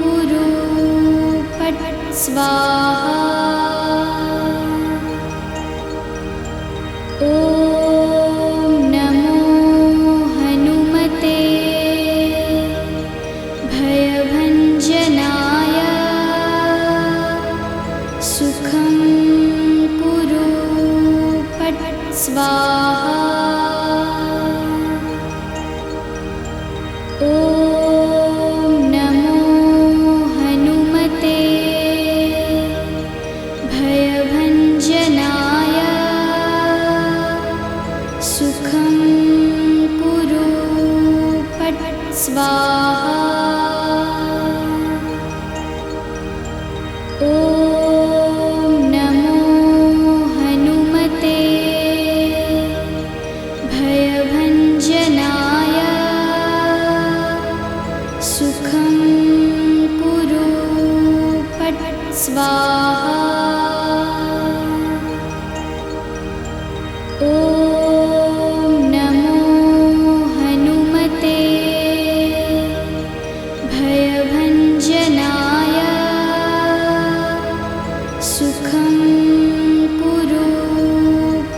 कुरु पठ स्वा सुखं कुरु पट् स्वाहा सुखं कुरु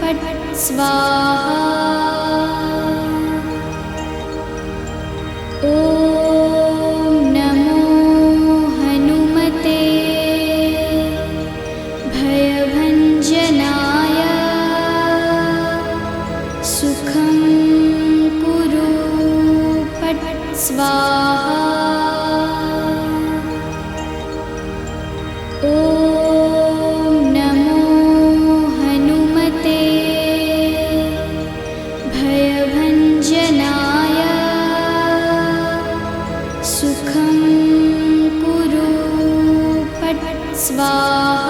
पट् स्वाहा सुखं कुरु पट् स्वाहा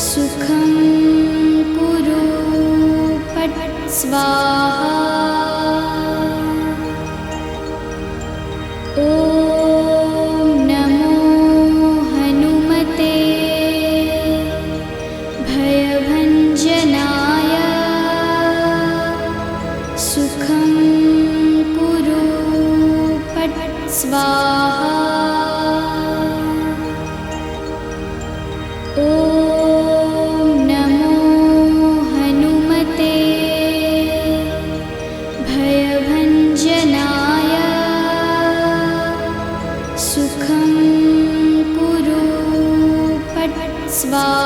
सुखं कुरु पट् ば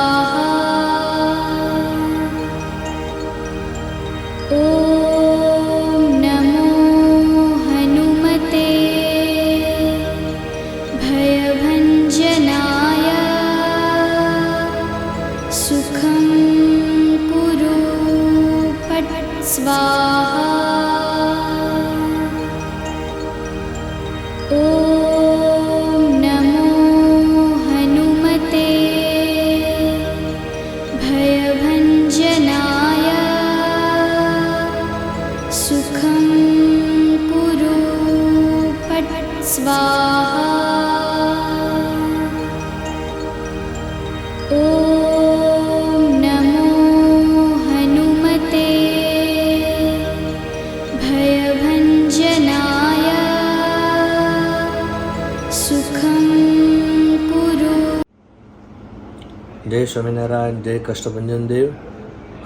સ્વામિનારાયણ, જય કષ્ટભંજન દેવ.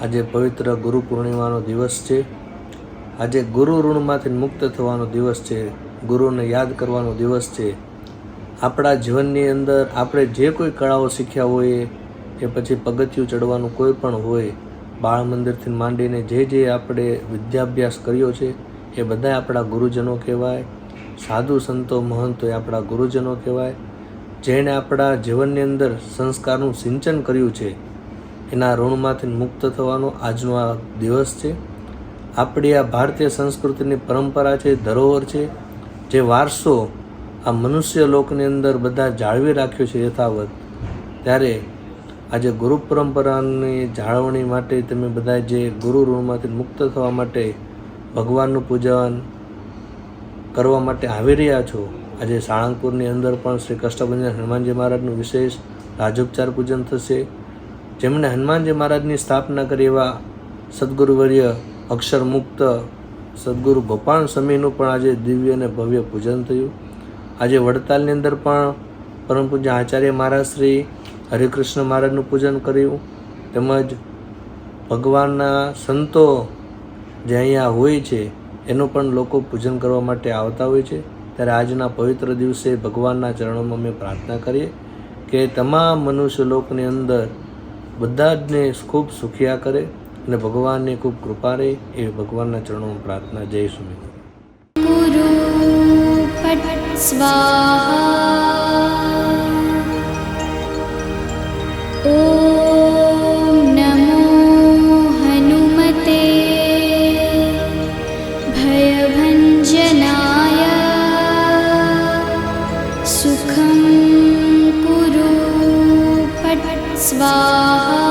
આજે પવિત્ર ગુરુ પૂર્ણિમાનો દિવસ છે. આજે ગુરુ ઋણમાંથી મુક્ત થવાનો દિવસ છે. ગુરુને યાદ કરવાનો દિવસ છે. આપણા જીવનની અંદર આપણે જે કોઈ કળાઓ શીખ્યા હોઈએ કે પછી પગથિયું ચડવાનું કોઈ પણ હોય, બાળ મંદિરથી માંડીને જે જે આપણે વિદ્યાભ્યાસ કર્યો છે, એ બધા આપણા ગુરુજનો કહેવાય. સાધુ સંતો, મહંતો એ આપણા ગુરુજનો કહેવાય. જેણે આપણા જીવનની અંદર સંસ્કારનું સિંચન કર્યું છે, એના ઋણમાંથી મુક્ત થવાનો આજનો આ દિવસ છે. આપણી આ ભારતીય સંસ્કૃતિની પરંપરા છે, ધરોહર છે, જે વારસો આ મનુષ્ય લોકની અંદર બધા જાળવી રાખ્યો છે યથાવત. ત્યારે આજે ગુરુ પરંપરાની જાળવણી માટે તમે બધા જે ગુરુ ઋણમાંથી મુક્ત થવા માટે ભગવાનનું પૂજન કરવા માટે આવી રહ્યા છો આજે સાળંગપુરની અંદર પણ શ્રી કષ્ટભંજન હનુમાનજી મહારાજનું વિશેષ રાજોપચાર પૂજન થશે. જેમણે હનુમાનજી મહારાજની સ્થાપના કરી એવા સદગુરુવર્ય અક્ષર મુક્ત સદગુરુ ગોપાલ સ્વામીનું પણ આજે દિવ્ય અને ભવ્ય પૂજન થયું. આજે વડતાલની અંદર પણ પરમ પૂજ્ય આચાર્ય મહારાજ શ્રી હરિકૃષ્ણ મહારાજનું પૂજન કર્યું. તેમજ ભગવાનના સંતો જે અહીંયા હોય છે, એનું પણ લોકો પૂજન કરવા માટે આવતા હોય છે. ત્યારે આજના પવિત્ર દિવસે ભગવાનના ચરણોમાં અમે પ્રાર્થના કરીએ કે તમામ મનુષ્ય લોકની અંદર બધા જને ખૂબ સુખિયા કરે અને ભગવાનને ખૂબ કૃપા રહે એ ભગવાનના ચરણોમાં પ્રાર્થના. જય સુમિત સ્વાહા. स्वाहा।